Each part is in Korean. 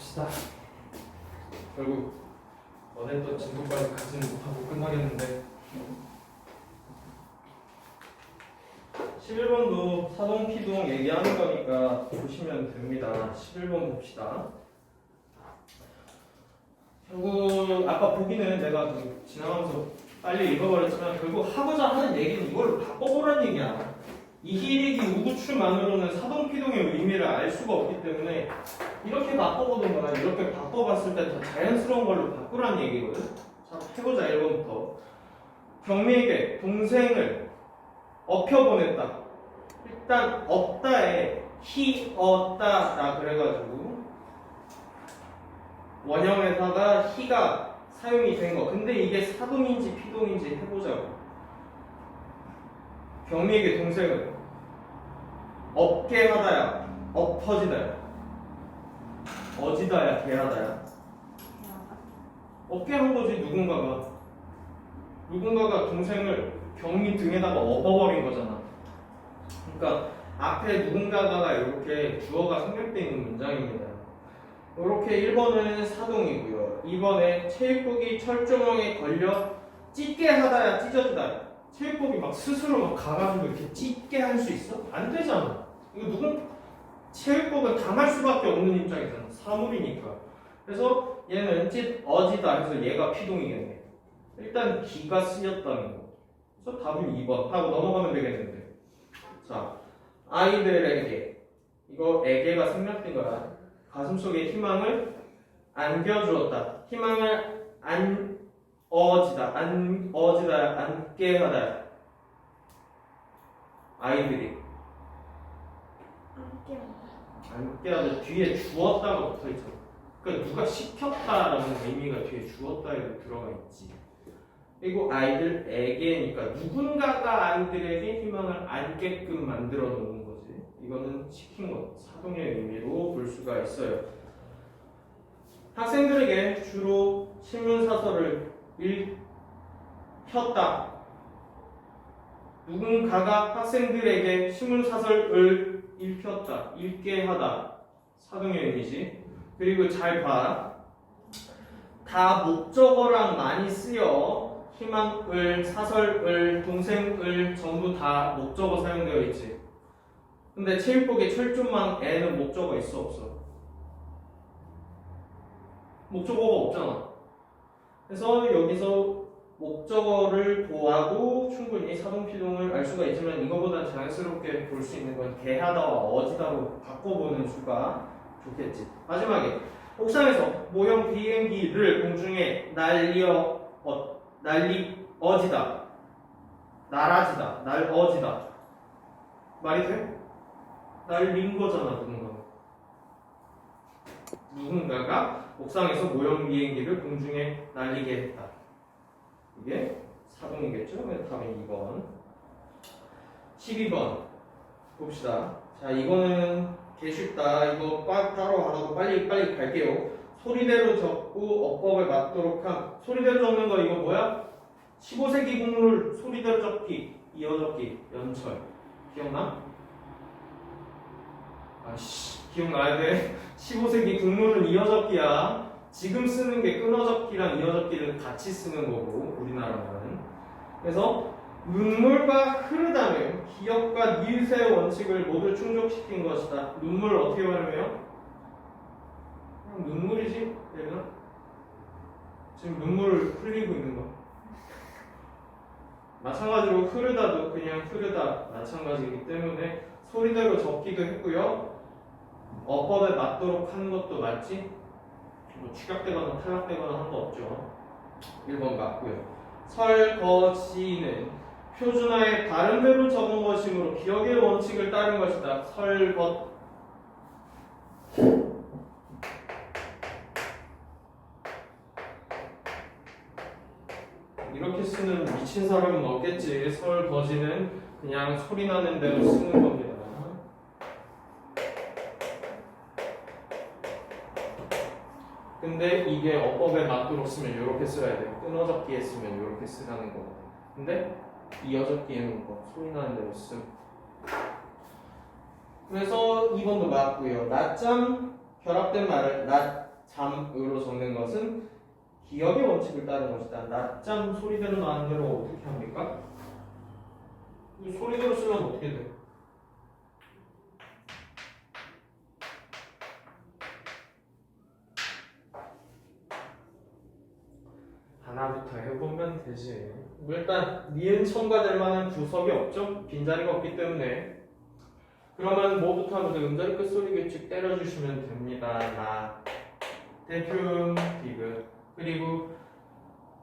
갑시다. 결국 원했던 진도까지 가지는 못하고 끝나겠는데 11번도 사동 피동 얘기하는 거니까 보시면 됩니다. 11번 봅시다. 결국 아까 보기는 내가 그 지나가면서 빨리 읽어버렸지만 결국 하고자 하는 얘기는 이걸 바꿔보라는 얘기야. 이 희리기 우구추만으로는 사동피동의 의미를 알 수가 없기 때문에 이렇게 바꿔보든가 이렇게 바꿔봤을 때 더 자연스러운 걸로 바꾸라는 얘기거든. 자, 해보자 1번부터. 경미에게 동생을 업혀보냈다. 일단 없다에 히 없다라 그래가지고 원형에다가 히가 사용이 된 거. 근데 이게 사동인지 피동인지 해보자고. 경미에게 동생을 업게 하다야, 엎어지다야, 어지다야, 개하다야. 업게 한 거지 누군가가. 누군가가 동생을 경미 등에다가 업어버린 거잖아. 그러니까 앞에 누군가가 이렇게 주어가 생략되어 있는 문장입니다. 이렇게 1번은 사동이고요. 2번에 체육복이 철조망에 걸려 찢게 하다야 찢어지다야. 체육복이 막 스스로 막 가가지고 이렇게 찢게 할 수 있어? 안 되잖아. 이거 누군 체육복은 당할 수밖에 없는 입장이잖아. 사물이니까. 그래서 얘는 찢 어지다 해서 얘가 피동이겠네. 일단 기가 쓰였다는 거. 그래서 답은 2번 하고 넘어가면 되겠는데. 자, 아이들에게 이거 에게가 생략된 거야. 가슴속에 희망을 안겨주었다. 희망을 안 어지다, 안 어지다, 안게 하다. 아이들이 안게 하다 뒤에 주었다가 붙어 있잖아. 그러니까 누가 시켰다라는 의미가 뒤에 주었다에 들어가 있지. 그리고 아이들에게니까 누군가가 아이들에게 희망을 안게끔 만들어 놓은 거지. 이거는 시킨 것, 사동의 의미로 볼 수가 있어요. 학생들에게 주로 신문사설을 읽혔다. 누군가가 학생들에게 신문사설을 읽혔다. 읽게 하다. 사동의 의미지. 그리고 잘 봐. 다 목적어랑 많이 쓰여. 희망을, 사설을, 동생을 전부 다 목적어 사용되어 있지. 근데 체육복에 철조망 에는 목적어 있어 없어? 목적어가 없잖아. 그래서 여기서 목적어를 보아도 충분히 사동피동을 알 수가 있지만 이거보다 자연스럽게 볼 수 있는 건 개하다와 어지다로 바꿔보는 수가 좋겠지. 마지막에 옥상에서 모형 비행기를 공중에 날려 어, 날리 어지다. 날아지다. 날 어지다. 말이 돼? 날린 거잖아 누군가. 누군가가 옥상에서 모형 비행기를 공중에 날리게 했다 이게 사동이겠죠? 그래서 답은 2번. 12번. 봅시다. 자 이거는 개 쉽다. 이거 빠, 따로 하라고 빨리 빨리 갈게요. 소리대로 적고 어법에 맞도록 함. 소리대로 적는 거 이거 뭐야? 15세기 국룰 소리대로 적기 이어 적기 연철. 기억나? 아씨 기억나야 돼. 15세기 국룰은 이어 적기야 지금 쓰는 게 끊어적기랑 이어적기를 같이 쓰는 거고 우리나라는. 그래서 눈물과 흐르다는 기억과 니은의 원칙을 모두 충족시킨 것이다. 눈물 어떻게 말하면 그냥 눈물이지 얘는 지금 눈물을 흘리고 있는 거. 마찬가지로 흐르다도 그냥 흐르다 마찬가지이기 때문에 소리대로 적기도 했고요. 어법에 맞도록 하는 것도 맞지 뭐 축약되거나 탈락되거나 한 거 없죠. 1번 맞고요. 설거지는 표준화의 다른 대로 적은 것이므로 기억의 원칙을 따른 것이다. 설거. 이렇게 쓰는 미친 사람은 없겠지. 설거지는 그냥 소리 나는 대로 쓰는 겁니다. 이게 어법에 맞도록 쓰면 이렇게 써야 돼요. 끊어적기에 쓰면 이렇게 쓰라는 거거든. 근데 이어적기에는 뭐 소리 나는 대로 쓰. 그래서 2번도 맞고요. 낮잠 결합된 말을 낮 잠으로 적는 것은 기억의 원칙을 따른 것이다. 낮잠 소리대로 나는 대로 어떻게 합니까? 이 소리대로 쓰면 어떻게 돼? 하나부터 해보면 되지. 뭐 일단 니은 첨가될 만한 구석이 없죠? 빈자리가 없기 때문에. 그러면 뭐부터 하면 돼? 음자리 끝소리 규칙 때려주시면 됩니다. 나, 대표, 디귿. 그리고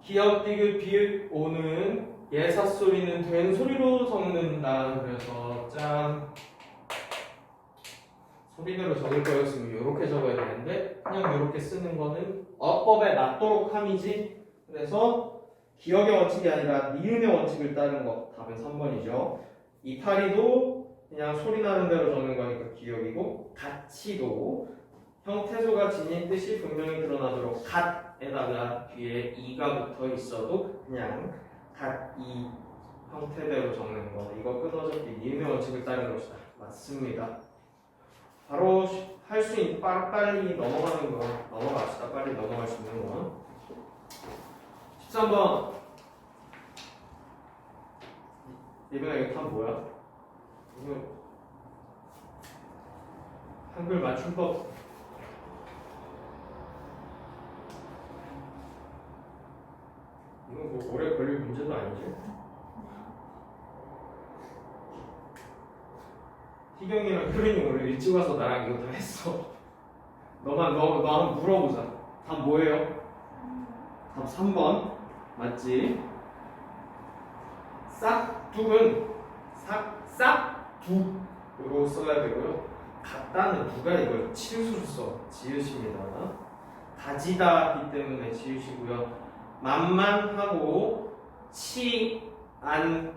기억, 디귿, 비읍, 오는 예사 소리는 된 소리로 적는다. 그래서 짠. 소리대로 적을 거였으면 이렇게 적어야 되는데 그냥 이렇게 쓰는 거는 어법에 맞도록 함이지. 그래서 기억의 원칙이 아니라 니은의 원칙을 따른 거 답은 3번이죠. 이파리도 그냥 소리 나는 대로 적는 거니까 기억이고 가치도 형태소가 지닌 뜻이 분명히 드러나도록 갓에다가 뒤에 이가 붙어 있어도 그냥 갓이 형태대로 적는 거 이거 끊어적기 니은의 원칙을 따른 것이다. 맞습니다. 바로 할 수 있는 빨리 넘어가는 거 넘어갑시다. 빨리 넘어갈 수 있는 거. 13번 이번에 이거 답 뭐야? 이거 한글 맞춤법 이거 뭐 오래 걸릴 문제도 아니지? 희경이랑 효린이 오늘 일찍 와서 나랑 이거 다 했어 너만 너, 너 한번 물어보자 답 뭐예요? 답 3번 맞지? 싹둑은 싹, 싹둑으로 써야 되고요. 같다는 누가 이걸 치우수로 써? 지으십니다. 가지다기 때문에 지으시고요. 만만하고 치, 안,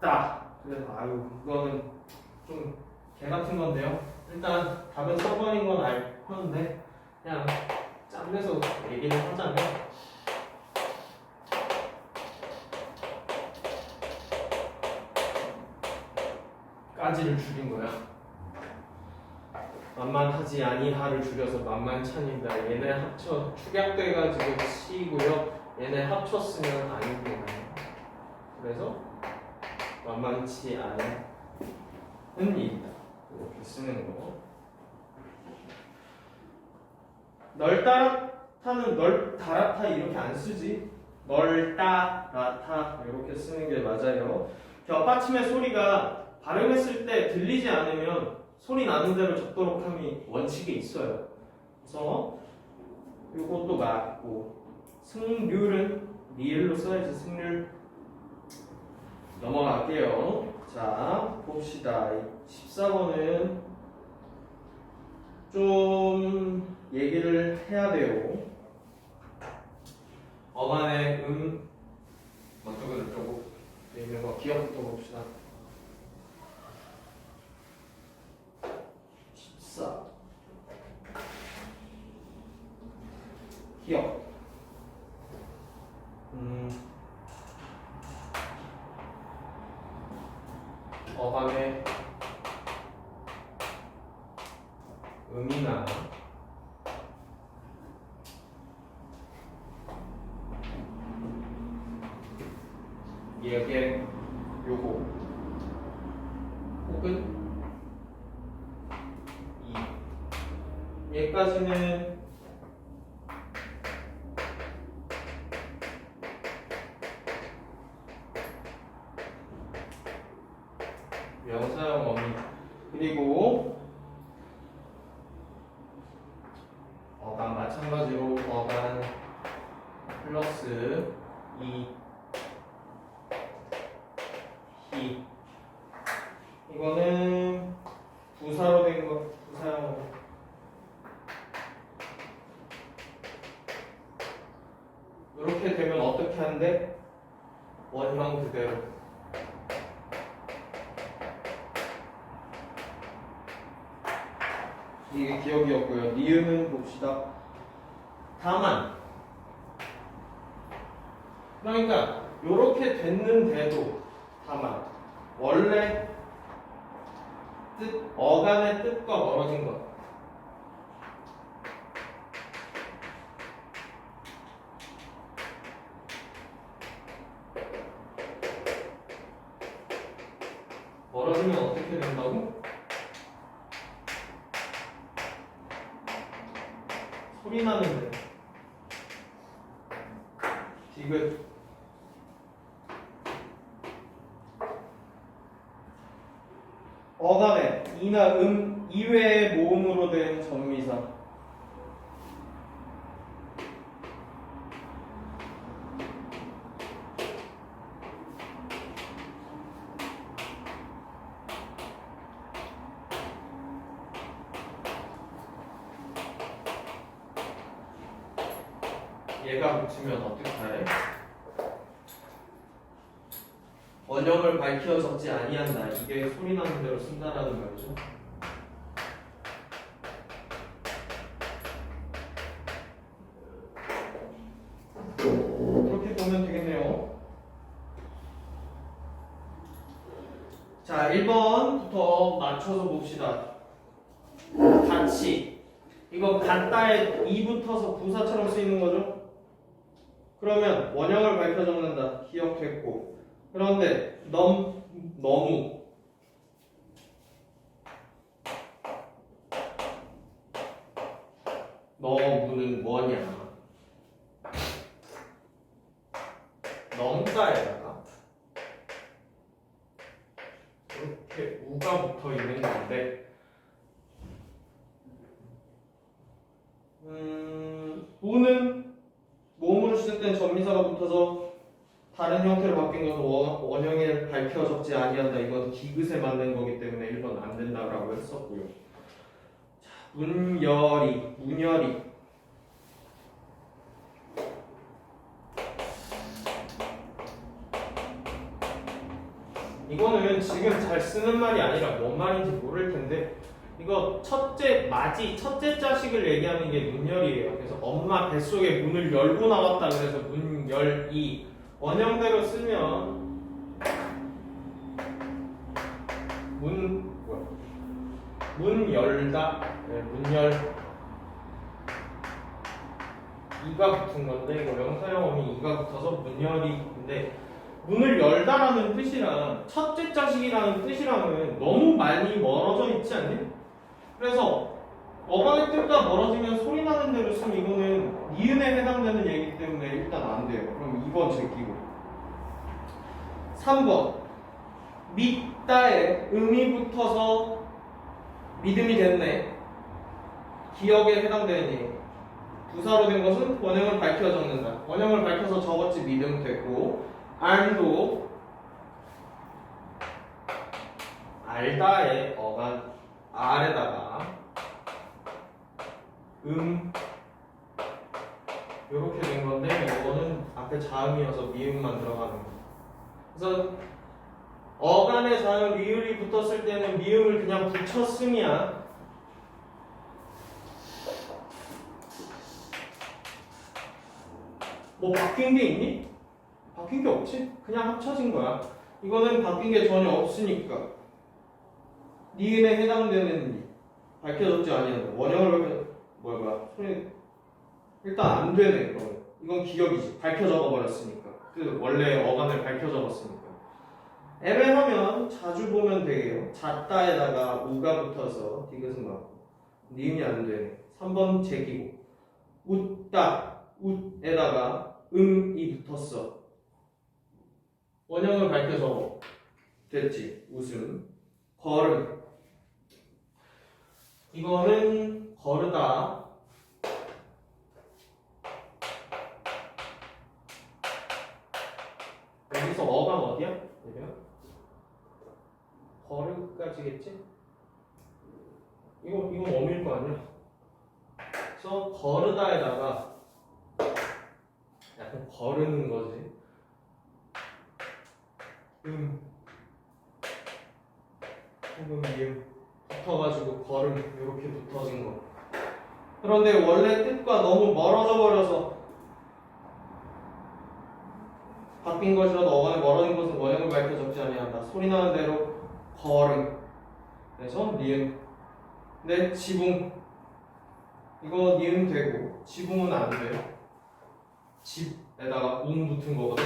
따. 그래서 아유 그거는 좀 개 같은 건데요. 일단 답은 3번인 건 알았는데 그냥 짠내서 얘기를 하자면 까지를 줄인 거야. 만만하지 아니하를 줄여서 만만찬이다. 얘네 합쳐 축약돼가지고 치이고요. 얘네 합쳤으면 아닙니다. 그래서 만만치 않은 이다. 이렇게 쓰는 거. 널따라타는 널따라타 이렇게 안 쓰지. 널따라타 이렇게 쓰는 게 맞아요. 겹받침의 소리가 발음했을 때 들리지 않으면 소리 나는 대로 적도록 함이 원칙에 있어요. 그래서 이것도 맞고 승률은 리을로 써야지 승률 넘어갈게요. 자 봅시다. 14번은 좀 얘기를 해야 돼요. 어간의 음 저쩌고 돼 있는 거 기억부터 봅시다. 14 기억 음 어감의 음이나 얘의 요거 혹은 이 얘까지는 명사형 어미. 그리고 어간 마찬가지로 어간 플러스 이 히. 이거는 부사로 된 거, 부사형. 이렇게 되면 어떻게 하는데? 원형 그대로. 이게 기억이었고요. 니은은 봅시다. 다만. 그러니까 이렇게 됐는데도 다만 원래 뜻 어간의 뜻과 멀어진 것 소리 나는데 디귿 어간에 이나 음 이외의 모음으로 된 전미사 얘가 붙으면 어떻게 해? 원형을 밝혀 적지 아니한다. 이게 소리 나는 대로 쓴다라는 말이죠. 그렇게 보면 되겠네요. 자, 1번부터 맞춰서 봅시다. 같이. 이거 같다에 이 붙어서 부사처럼 쓰이는 거죠? 그러면 원형을 밝혀 적는다. 기억됐고. 그런데 넘 너무 너무는 뭐냐? 넘자에다가 이렇게 우가 붙어 있는 건데 음, 우는 모음으로 시작된 전미사가 붙어서 다른 형태로 바뀐 것은 원- 원형에 밝혀 적지 아니한다. 이건 디귿에 맞는 거기 때문에 1번 안 된다라고 했었고요. 자, 문열이, 문열이. 이거는 지금 잘 쓰는 말이 아니라 뭔 말인지 모를 텐데 이거 첫째 맞이 첫째 자식을 얘기하는 게 문열이에요. 그래서 엄마 뱃속에 문을 열고 나왔다 그래서 문열이 원형대로 쓰면 문 뭐야? 문 열다 네, 문열 이가 붙은 건데 이거 명사형 어미 이가 붙어서 문열이인데 문을 열다라는 뜻이랑 첫째 자식이라는 뜻이랑은 너무 많이 멀어져 있지 않니? 그래서 어간의 뜻과 멀어지면 소리 나는 대로 쓰면 이거는 니은에 해당되는 얘기이기 때문에 일단 안 돼요. 그럼 2번 제끼고 3번 믿다에 음이 붙어서 믿음이 됐네. 기억에 해당되는 얘기. 부사로 된 것은 원형을 밝혀 적는다. 원형을 밝혀서 적었지 믿음 됐고 알도 알다의 어간 알에다가 음 이렇게 된 건데 이거는 앞에 자음이어서 미음만 들어가는 거. 그래서 어간에 자음 리을이 붙었을 때는 미음을 그냥 붙였으면 뭐 바뀐 게 있니? 바뀐 게 없지? 그냥 합쳐진 거야. 이거는 바뀐 게 전혀 없으니까. 니은에 해당되는 밝혀졌지 아니하는 원형을 밝혀 뭐야 뭐야. 소리 일단 안 되네 이거는. 이건 기억이지. 밝혀 적어 버렸으니까. 그 원래 어간을 밝혀 적었으니까. 애매하면 자주 보면 되게요. 잣다에다가 우가 붙어서 디귿은 맞고. 니은이 안 되네. 3번 제기고. 웃다. 웃에다가 음이 붙었어 원형을 밝혀 적어 됐지 웃음 걸음 이거는 거르다 여기서 어가 어디야? 여기야? 거르까지겠지? 이거 이거 어밀 거 아니야? 그래서 거르다에다가 약간 거르는 거지. 음 혹은 미음 붙어가지고 걸음 이렇게 붙어진 거. 그런데 원래 뜻과 너무 멀어져 버려서 바뀐 것이라도 어간에 멀어진 것은 원형을 밝혀 적지 아니한다. 소리 나는 대로 걸음. 그래서 니은. 근데 지붕. 이거 니은 되고 지붕은 안 돼요. 집에다가 웅 붙은 거거든.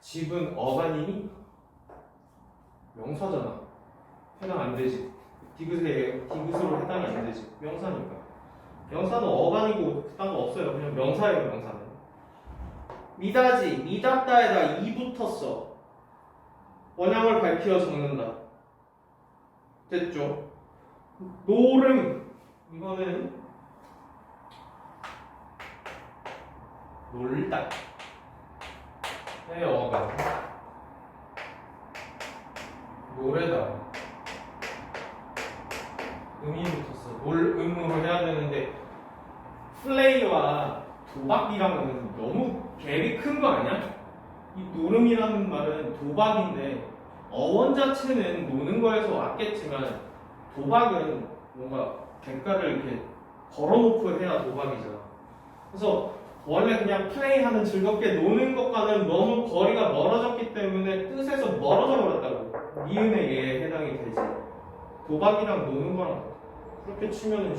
집은 어간이니? 명사잖아. 해당 안 되지. 디귿에 디귿으로 해당이 안 되지. 명사니까. 명사는 어간이고 그딴 거 없어요. 그냥 명사예요, 명사는. 미다지, 미답다에다 이 붙었어. 원형을 밝혀 적는다. 됐죠? 노름 이거는 놀다. 의 어간. 노래다. 음이 붙었어. 놀 음으로 해야 되는데 플레이와 도박이랑은 너무 갭이 큰 거 아니야? 이 노름이라는 말은 도박인데 어원 자체는 노는 거에서 왔겠지만 도박은 뭔가 대가를 이렇게 걸어놓고 해야 도박이잖아. 그래서 원래 그냥 플레이하는 즐겁게 노는 것과는 너무 거리가 멀어졌기 때문에 뜻에서 멀어져 버렸다고. 니은에 얘 해당이 되지. 도박이랑 노는 거랑 그렇게 치면은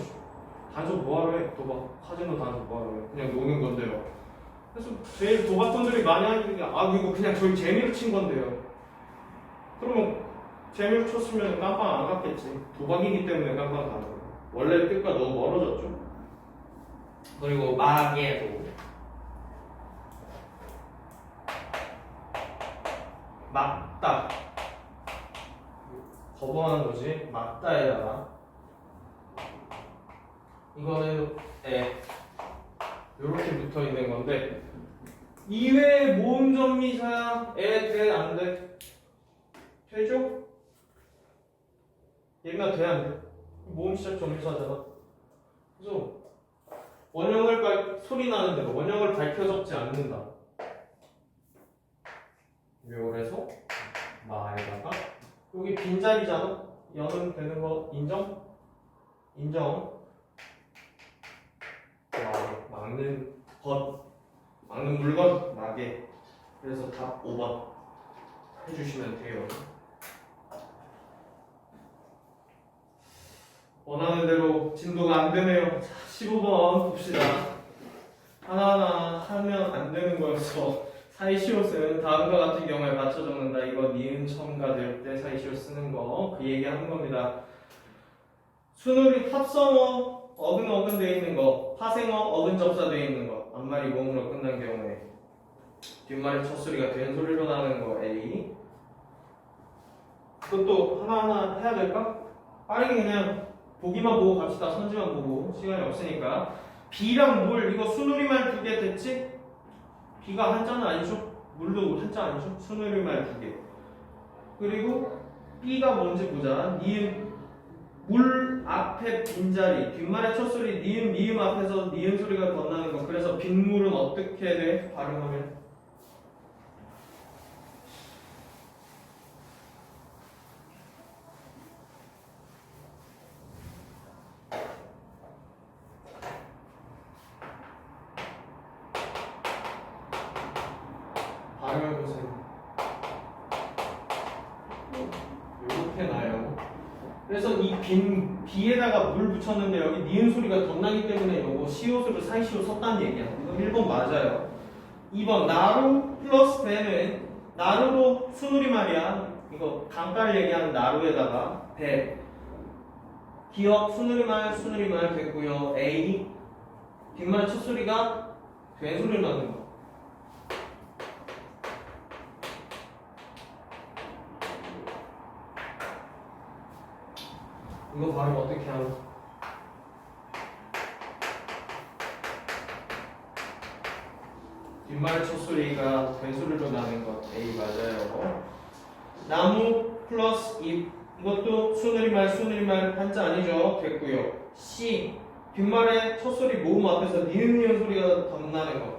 단서 뭐하러 해? 도박. 카지노 단서 뭐하러 해? 그냥 노는 건데요. 그래서 제일 도박꾼들이 많이 하는 게 아, 이거 그냥 저희 재미로 친 건데요. 그러면 재미로 쳤으면 깜빵 안 갔겠지. 도박이기 때문에 깜빵 가는 거예요. 원래 뜻과 너무 멀어졌죠. 그리고 마계도 맞다. 거부하는 거지. 맞다에다가 이거는 에 이렇게 붙어 있는 건데 이외에 모음 전미사에 돼? 안 돼? 되죠? 얘가 돼? 안 돼? 모음 시작 전미사잖아. 그래서 원형을 발, 소리 나는 대로 원형을 밝혀 적지 않는다. 묘에서 마에다가 여기 빈자리잖아. 영은 되는 거 인정? 인정. 와, 막는 것, 막는 물건, 막에. 그래서 답 5번 해주시면 돼요. 원하는 대로 진도가 안 되네요. 자, 15번 봅시다. 하나하나 하면 안 되는 거여서 사이시옷은 다음과 같은 경우에 맞춰 적는다. 이거 니은 첨가 될 때 사이시옷 쓰는 거 그 얘기 하는 겁니다. 순우리 합성어 어근 어근 돼 있는 거, 파생어 어근 접사 돼 있는 거, 앞말이 모음으로 끝난 경우에 뒷말이 첫 소리가 된 소리로 나는 거 A. 그것도 하나하나 해야 될까? 빠르게 그냥 보기만 보고 갑시다. 선지만 보고 시간이 없으니까 B랑 물 이거 순우리말 두개 됐지? B가 한자는 아니죠? 물도 한자 아니죠? 순우리말 두 개. 그리고 B가 뭔지 보자. 니은 물 앞에 빈자리 뒷말의 첫 소리 니은 미음 앞에서 니은 소리가 건나는 거. 그래서 빈물은 어떻게 돼? 발음하면 발음해보세요. 이렇게 나요. 그래서 이빈 비에다가 물 붙였는데 여기 니은 소리가 덧나기 때문에 요거 시옷으로 사이시옷 썼다는 얘기야. 이거 1번 맞아요. 2번 나루 플러스 배는 나루로 순우리 말이야. 이거 강가를 얘기하는 나루에다가 배 기억 순우리말 순우리말 됐고요. A 뒷말 첫 소리가 된 소리 나는 거. 이거 발음 어떻게 하노? 뒷말 첫 소리가 된소리로 나는 것 A 맞아요. 나무 플러스 잎 이것도 순우리말 순우리말 한자 아니죠? 됐고요. C 뒷말의 첫 소리 모음 앞에서 니은 니은 소리가 덧나는 거.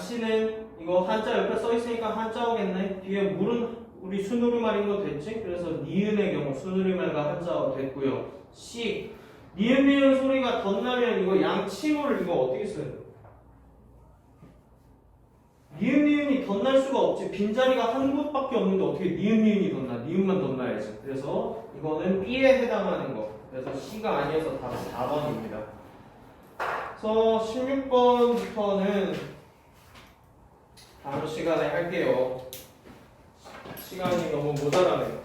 날씨는 이거 한자 옆에 써 있으니까 한자어겠네. 뒤에 물은 우리 순우리말인 거 됐지? 그래서 니은의 경우 순우리말과 한자어 됐고요. 시 니은 니은 소리가 덧나면 이거 양치물 이거 어떻게 써요? 니은 니은이 덧날 수가 없지 빈자리가 한 곳밖에 없는데 어떻게 니은 니은이 덧나 니은만 덧나야지 그래서 이거는 B에 해당하는 거 그래서 C가 아니어서 답은 4번입니다 그래서 16번부터는 다음 시간에 할게요. 시간이 너무 모자라네요.